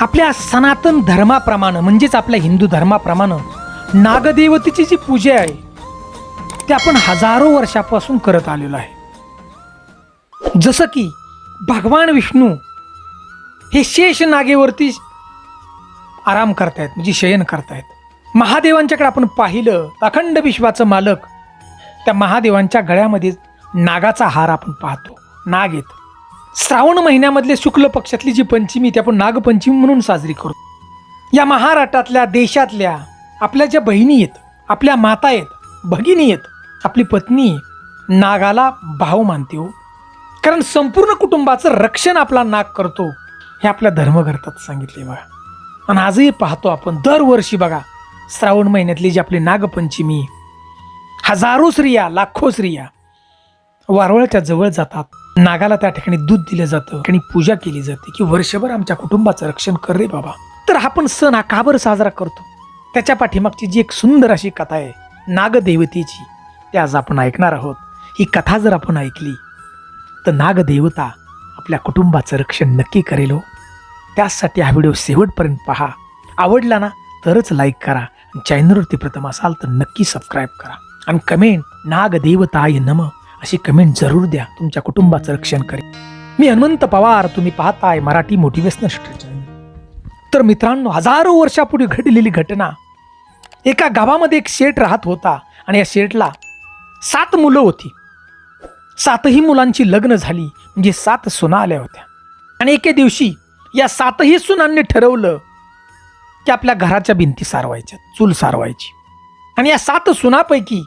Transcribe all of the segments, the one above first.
आपल्या सनातन धर्माप्रमाणे म्हणजेच आपल्या हिंदू धर्माप्रमाणे नागदेवतेची जी पूजा आहे ते आपण हजारो वर्षापासून करत आलेलो आहे. जसं की भगवान विष्णू हे शेष नागेवरती आराम करतायत म्हणजे शयन करतायत. महादेवांच्याकडे आपण पाहिलं अखंड विश्वाचं मालक त्या महादेवांच्या गळ्यामध्ये नागाचा हार आपण पाहतो नाग येत श्रावण महिन्यामधले शुक्ल पक्षातली जी पंचमी ती आपण नागपंचमी म्हणून साजरी करतो. या महाराष्ट्रातल्या देशातल्या आपल्या ज्या बहिणी आहेत आपल्या माता आहेत भगिनी आहेत आपली पत्नी नागाला भाव मानते हो. कारण संपूर्ण कुटुंबाचं रक्षण आपला नाग करतो हे आपल्या धर्मग्रंथात सांगितले बघा. आणि आजही पाहतो आपण दरवर्षी बघा श्रावण महिन्यातली जी आपली नागपंचमी हजारो स्त्रिया लाखो स्त्रिया वारवळच्या जवळ जातात. नागाला त्या ठिकाणी दूध दिलं जातं आणि पूजा केली जाते की वर्षभर आमच्या कुटुंबाचं रक्षण कर रे बाबा. तर आपण सण हा का बरं साजरा करतो? त्याच्या पाठीमागची जी एक सुंदर अशी कथा आहे नागदेवतेची ती आज आपण ऐकणार आहोत. ही कथा जर आपण ऐकली तर नागदेवता आपल्या कुटुंबाचं रक्षण नक्की करेल हो. त्यासाठी हा व्हिडिओ शेवटपर्यंत पहा. आवडला ना तरच लाईक करा आणि चॅनलवरती प्रथम असाल तर नक्की सबस्क्राईब करा. आणि कमेंट नागदेवताय नम. अशी कमेंट जरूर द्या. तुमच्या कुटुंबाचं रक्षण करेल मी हनुमंत पवार तुम्ही पाहताय मराठी मोटिवेशनल स्ट्रेचर तर मित्रांनो हजारो वर्षापूर्वी घडलेली घटना. एका गावामध्ये एक शेठ राहत होता आणि या शेठला सात मुलं होती. सातही मुलांची लग्न झाली म्हणजे सात सुना आल्या होत्या. आणि एके दिवशी या सातही सुनांनी ठरवलं की आपल्या घराच्या भिंती सारवायच्या चूल सारवायची. आणि या सात सुनापैकी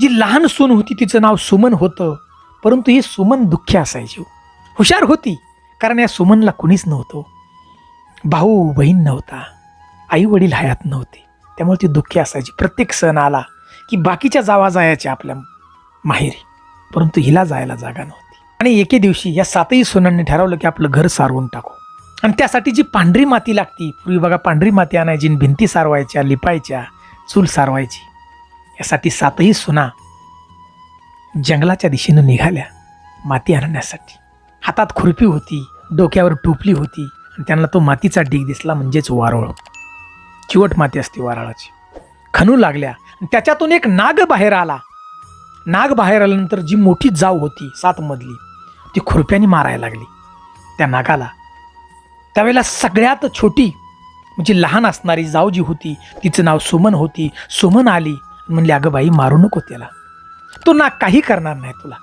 जी लहान सून होती तिचं नाव सुमन होतं. परंतु ही सुमन दुःखी असायची. हुशार होती कारण या सुमनला कुणीच नव्हतं. भाऊ बहीण नव्हता. आई वडील हयात नव्हते. त्यामुळे ती दुःखी असायची. प्रत्येक सण आला की बाकीच्या जावा जायच्या आपल्या माहेरी. परंतु हिला जायला जागा नव्हती. आणि एके दिवशी या सातही सुनांनी ठरवलं की आपलं घर सारवून टाकू. आणि त्यासाठी जी पांढरी माती लागती पूर्वी बघा पांढरी माती आणायची भिंती सारवायच्या लिपायच्या चूल सारवायची. यासाठी सातही सुना जंगलाच्या दिशेनं निघाल्या माती आणण्यासाठी. हातात खुरपी होती डोक्यावर टोपली होती आणि त्यांना तो मातीचा ढीग दिसला म्हणजेच वारोळ. चिवट माती असते वाराळाची. खणू लागल्या आणि त्याच्यातून एक नाग बाहेर आला. नाग बाहेर आल्यानंतर जी मोठी जाव होती सात मधली ती खुरप्याने मारायला लागली. त्या नागाला त्यावेळेला सगळ्यात छोटी म्हणजे लहान असणारी जाव जी होती तिचं नाव सुमन होती. सुमन आली म्हणली अगं बाई मारू नको त्याला. तो नाग काही करणार नाही तुला.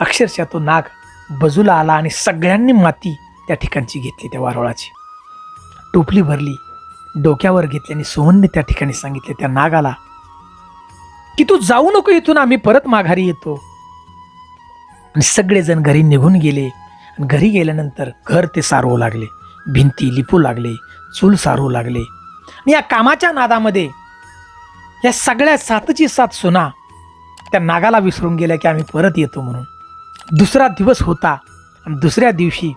अक्षरशः तो नाग बाजूला आला आणि सगळ्यांनी माती त्या ठिकाणची घेतली त्या वारोळाची. टोपली भरली डोक्यावर घेतली आणि सोहनने त्या ठिकाणी सांगितले त्या नागाला की तू जाऊ नको इथून आम्ही परत माघारी येतो. आणि सगळेजण घरी निघून गेले. आणि घरी गेल्यानंतर घर ते सारवू लागले. भिंती लिपू लागले चूल सारवू लागले. आणि या कामाच्या नादामध्ये या सगळ्या सातची सात सुना त्या नागाला विसरून गेल्या की आम्ही परत येतो म्हणून. दुसरा दिवस होता आणि दुसऱ्या दिवशी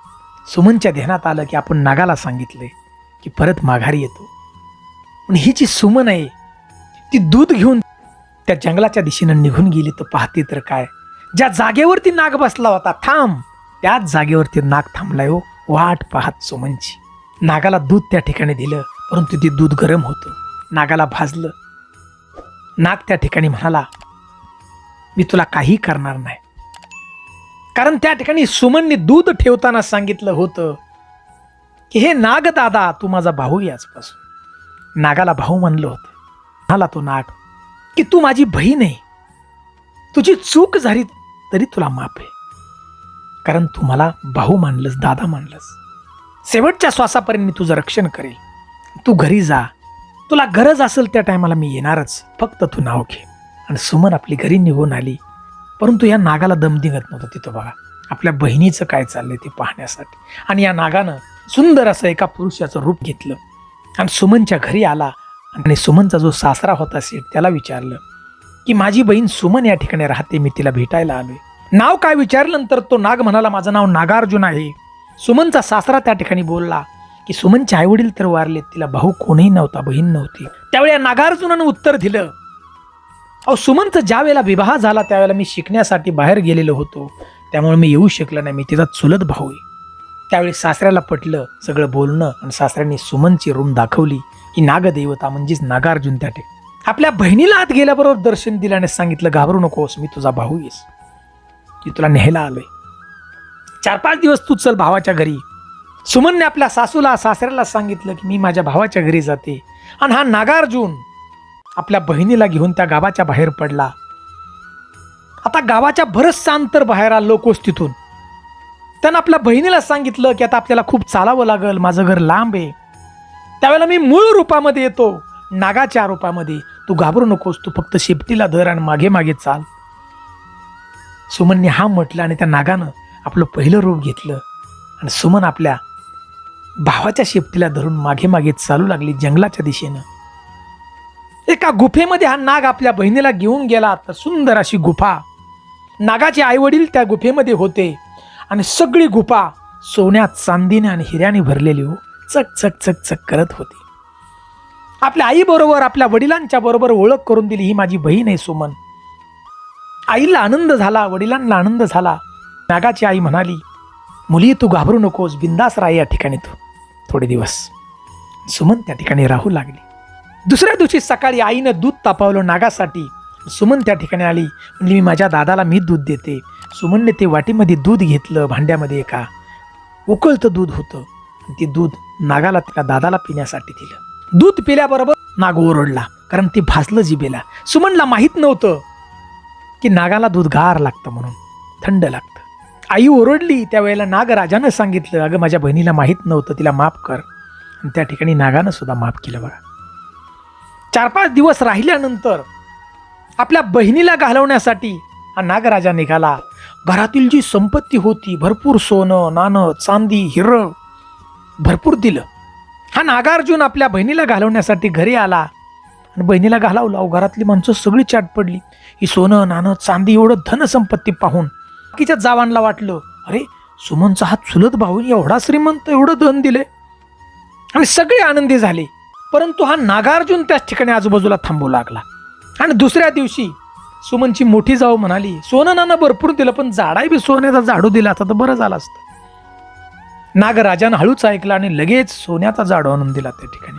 सुमनच्या ध्यानात आलं की आपण नागाला सांगितले की परत माघारी येतो. पण ही जी सुमन आहे ती दूध घेऊन त्या जंगलाच्या दिशेनं निघून गेली तर पाहते तर काय? ज्या जागेवरती नाग बसला होता थांब. त्याच जागेवरती नाग थांबलाय हो वाट पाहत सुमनची. नागाला दूध त्या ठिकाणी दिलं परंतु ते दूध गरम होतं. नागाला भाजलं. नाग त्या ठिकाणी म्हणाला मी तुला काही करणार नाही. कारण त्या ठिकाणी सुमनने दूध ठेवताना सांगितलं होतं की हे नाग दादा तू माझा भाऊ आजपासून. नागाला भाऊ म्हणलं होतं. म्हणाला तो नाग की तू माझी बहीण आहे. तुझी चूक झाली तरी तुला माफ आहे. कारण तू मला भाऊ मानलंस दादा मानलंस. शेवटच्या श्वासापर्यंत मी तुझं रक्षण करेल. तू घरी जा तुला गरज असेल त्या टायमाला मी येणारच. फक्त तू नाव घे. आणि सुमन आपली घरी निघून आली. परंतु या नागाला दम दिंगत नव्हतं तिथं बघा. आपल्या बहिणीचं काय चाललंय ते पाहण्यासाठी. आणि या नागानं सुंदर असं एका पुरुषाचं रूप घेतलं. आणि सुमनच्या घरी आला. आणि सुमनचा जो सासरा होता सेठ त्याला विचारलं की माझी बहीण सुमन या ठिकाणी राहते मी तिला भेटायला आलोय. नाव काय विचारलं? तर तो नाग म्हणाला माझं नाव नागार्जुन आहे. सुमनचा सासरा त्या ठिकाणी बोलला की सुमनचे आईवडील तर वारलेत तिला भाऊ कोणीही नव्हता बहीण नव्हती. त्यावेळी या नागार्जुनानं उत्तर दिलं अहो सुमनचा ज्या वेळेला विवाह झाला त्यावेळेला मी शिकण्यासाठी बाहेर गेलेलो होतो. त्यामुळे मी येऊ शकलो नाही मी तिचा चुलत भाऊ आहे. त्यावेळी सासऱ्याला पटलं सगळं बोलणं आणि सासऱ्यांनी सुमनची रूम दाखवली ही नागदेवता म्हणजेच नागार्जुन त्या ठिकाणी. आपल्या बहिणीला आत गेल्याबरोबर दर्शन दिलं आणि सांगितलं घाबरू नकोस मी तुझा भाऊ येस मी तुला न्यायला आलोय. चार पाच दिवस तू चल भावाच्या घरी. सुमनने आपल्या सासूला सासऱ्याला सांगितलं की मी माझ्या भावाच्या घरी जाते. आणि हा नागार्जुन आपल्या बहिणीला घेऊन त्या गावाच्या बाहेर पडला. आता गावाच्या बरचसं अंतर बाहेर आलो लोकोस तिथून त्यानं आपल्या बहिणीला सांगितलं की आता आपल्याला खूप चालावं लागेल माझं घर लांब आहे. त्यावेळेला मी मूळ रूपामध्ये येतो नागाच्या रूपामध्ये. तू घाबरू नकोस तू फक्त शेपटीला धर आणि मागे मागे चाल. सुमनने हा म्हटलं आणि त्या नागानं आपलं पहिलं रूप घेतलं. आणि सुमन आपल्या भावाच्या शेपटीला धरून मागे मागे चालू लागली जंगलाच्या दिशेनं. एका गुफेमध्ये हा नाग आपल्या बहिणीला घेऊन गेला तर सुंदर अशी गुफा. नागाचे आईवडील त्या गुफेमध्ये होते आणि सगळी गुफा सोन्यात चांदीने आणि हिऱ्याने भरलेली हो. चक चक चक चक करत होती. आपल्या आईबरोबर आपल्या वडिलांच्या बरोबर ओळख करून दिली ही माझी बहीण आहे सुमन. आईला आनंद झाला वडिलांना आनंद झाला. नागाची आई म्हणाली मुली तू घाबरू नकोस बिंदास राह या ठिकाणी तू. थोडे दिवस. सुमन त्या ठिकाणी राहू लागली. दुसऱ्या दिवशी सकाळी आईनं दूध तापवलं नागासाठी. सुमन त्या ठिकाणी आली. म्हणजे मी माझ्या दादाला मी दूध देते. सुमनने ते वाटीमध्ये दूध घेतलं भांड्यामध्ये एका उकळतं दूध होतं. आणि ते दूध नागाला त्या दादाला पिण्यासाठी दिलं. दूध पिल्याबरोबर नाग ओरडला कारण ते भासलं जिबेला सुमनला माहीत नव्हतं की नागाला दूध गार लागतं म्हणून थंड लागतं. आई ओरडली त्यावेळेला नागराजानं सांगितलं अगं माझ्या बहिणीला माहीत नव्हतं तिला माफ कर. आणि त्या ठिकाणी नागानं सुद्धा माफ केलं बघा. चार पाच दिवस राहिल्यानंतर आपल्या बहिणीला घालवण्यासाठी हा नागराजा निघाला. घरातील जी संपत्ती होती भरपूर सोनं नाणं चांदी हिरं भरपूर दिलं. हा नागार्जुन आपल्या बहिणीला घालवण्यासाठी घरी आला आणि बहिणीला घालावला. घरातली माणसं सगळी चाट पडली. ही सोनं नाणं चांदी एवढं धनसंपत्ती पाहून बाकीच्या जावांना वाटलं अरे सुमनचा हा चुलत भाऊ एवढा श्रीमंत एवढं धन दिले आणि सगळे आनंदी झाले. परंतु हा नागार्जुन त्याच ठिकाणी आजूबाजूला थांबू लागला. आणि दुसऱ्या दिवशी सुमनची मोठी जाऊ म्हणाली सोनं भरपूर दिलं पण झाडाही बी सोन्याचा झाडू दिला असता तर बरं झालं असतं. नागराजानं हळूच ऐकला आणि लगेच सोन्याचा झाडू आणून दिला त्या ठिकाणी.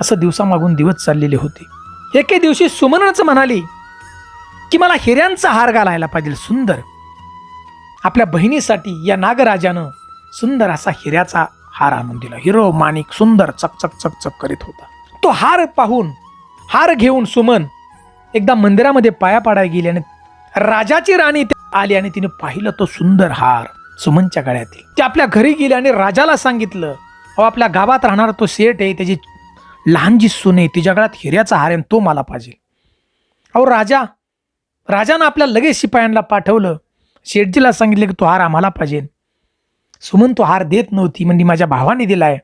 असं दिवसामागून दिवस चाललेले होते. एके दिवशी सुमनच म्हणाली की मला हिऱ्यांचा हार घालायला पाहिजे सुंदर. आपल्या बहिणीसाठी या नागराजानं सुंदर असा हिऱ्याचा हार आणून दिला. हिरो माणिक सुंदर चकचक चकचक करीत होता. तो हार पाहून हार घेऊन सुमन एकदा मंदिरामध्ये पाया पाडायला गेली आणि राजाची राणी आली आणि तिने पाहिलं तो सुंदर हार सुमनच्या गळ्यातील. ते आपल्या घरी गेली आणि राजाला सांगितलं अहो आपल्या गावात राहणारा तो सेठ आहे त्याची लहान जी सून आहे तिच्या गळ्यात हिऱ्याचा हार आहे आणि तो मला पाहिजे. अहो राजा राजानं आपल्या लगेच शिपायांना पाठवलं शेठजीला सांगितलं की तो हार आम्हाला पाहिजे. सुमन तो हार देत नव्हती म्हणजे माझ्या भावाने दिला आहे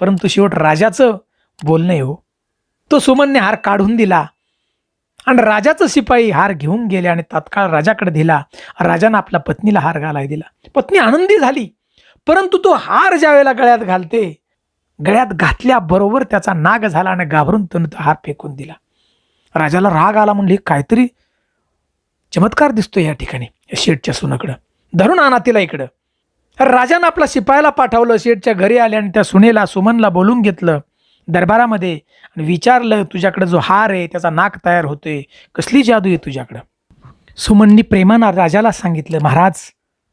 परंतु शेवट राजाचं बोलणं आहे हो. तो सुमनने हार काढून दिला. आणि राजाचं शिपाई हार घेऊन गेले आणि तात्काळ राजाकडे दिला. राजानं आपल्या पत्नीला हार घालाय दिला. पत्नी आनंदी झाली. परंतु तो हार ज्या वेळेला गळ्यात घालते गळ्यात घातल्याबरोबर त्याचा नाग झाला आणि घाबरून त्यानं तो हार फेकून दिला. राजाला राग आला म्हणले काहीतरी चमत्कार दिसतो या ठिकाणी. शेठच्या सुनाकडं. धरून आणा तिला इकडं. राजानं आपला शिपायाला पाठवलं शेठच्या घरी आले आणि त्या सुनेला सुमनला बोलून घेतलं. दरबारामध्ये आणि विचारलं तुझ्याकडं जो हार आहे त्याचा नाक तयार होतोय. कसली जादू आहे तुझ्याकडं? सुमननी प्रेमानं राजाला सांगितलं महाराज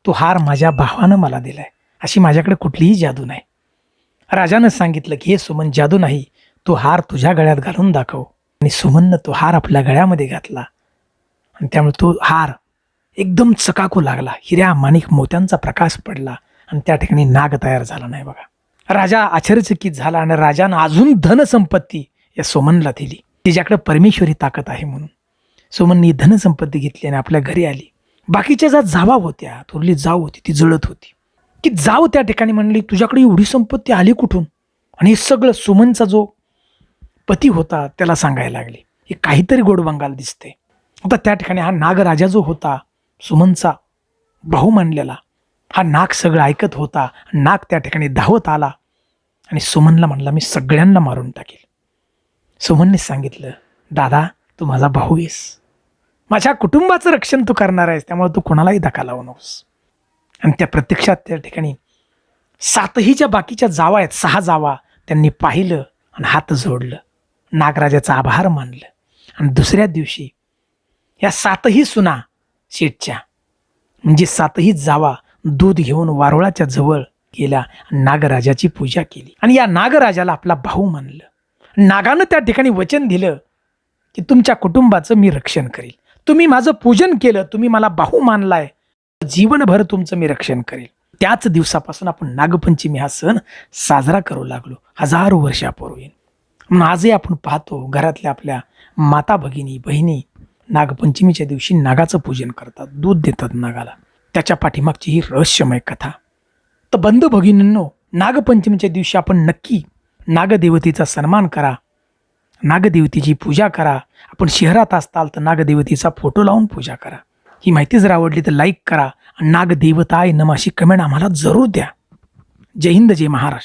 तो हार माझ्या भावानं मला दिलाय. अशी माझ्याकडे कुठलीही जादू नाही. राजानं सांगितलं की हे सुमन जादू नाही. तो हार तुझ्या गळ्यात घालून दाखव. आणि सुमननं तो हार आपल्या गळ्यामध्ये घातला. आणि त्यामुळे तो हार एकदम चकाकू लागला. हिऱ्या माणिक मोत्यांचा प्रकाश पडला आणि त्या ठिकाणी नाग तयार झाला नाही बघा. राजा आश्चर्यचकित झाला आणि राजानं अजून धनसंपत्ती या सोमनला दिली. तिच्याकडे परमेश्वरी ताकद आहे म्हणून. सोमननी धनसंपत्ती घेतली आणि आपल्या घरी आली. बाकीच्या ज्या जावा होत्या थोरली जाव होती ती जळत होती. की जाव त्या ठिकाणी म्हणली तुझ्याकडे एवढी संपत्ती आली कुठून? आणि हे सगळं सुमनचा जो पती होता त्याला सांगायला लागली. हे काहीतरी गोडबंगाल दिसते आता त्या ठिकाणी हा नागराजा जो होता सुमनचा भाऊ मानलेला. हा नाग सगळं ऐकत होता नाग त्या ठिकाणी धावत आला आणि सुमनला म्हणला मी सगळ्यांना मारून टाकेल. सुमनने सांगितलं दादा तू माझा भाऊ आहेस. माझ्या कुटुंबाचं रक्षण तू करणार आहेस त्यामुळे तू कोणालाही धक्का लावू नकोस. आणि त्या प्रत्यक्षात त्या ठिकाणी सातहीच्या बाकीच्या जावा आहेत सहा जावा त्यांनी पाहिलं आणि हात जोडलं. नागराजाचा आभार मानलं. आणि दुसऱ्या दिवशी या सातही सुना शेठच्या म्हणजे सातही जावा दूध घेऊन वारुळाच्या जवळ गेल्या नागराजाची पूजा केली. आणि या नागराजाला आपला भाऊ मानलं. नागानं त्या ठिकाणी वचन दिलं की तुमच्या कुटुंबाचं मी रक्षण करेल. तुम्ही माझं पूजन केलं तुम्ही मला भाऊ मानलाय. जीवनभर तुमचं मी रक्षण करेल. त्याच दिवसापासून आपण नागपंचमी हा सण साजरा करू लागलो. हजारो वर्षापूर्वी म्हणून आजही आपण पाहतो घरातल्या आपल्या माता भगिनी बहिणी नागपंचमीच्या दिवशी नागाचं पूजन करतात दूध देतात नागाला. त्याच्या पाठीमागची ही रहस्यमय कथा. तर बंधू भगिनींनो नागपंचमीच्या दिवशी आपण नक्की नागदेवतेचा सन्मान करा. नागदेवतेची पूजा करा. आपण शहरात असताल तर नागदेवतेचा फोटो लावून पूजा करा. ही माहिती जर आवडली तर लाईक करा. आणि नागदेवताय नमाशी कमेंट आम्हाला जरूर द्या. जय हिंद जय महाराष्ट्र.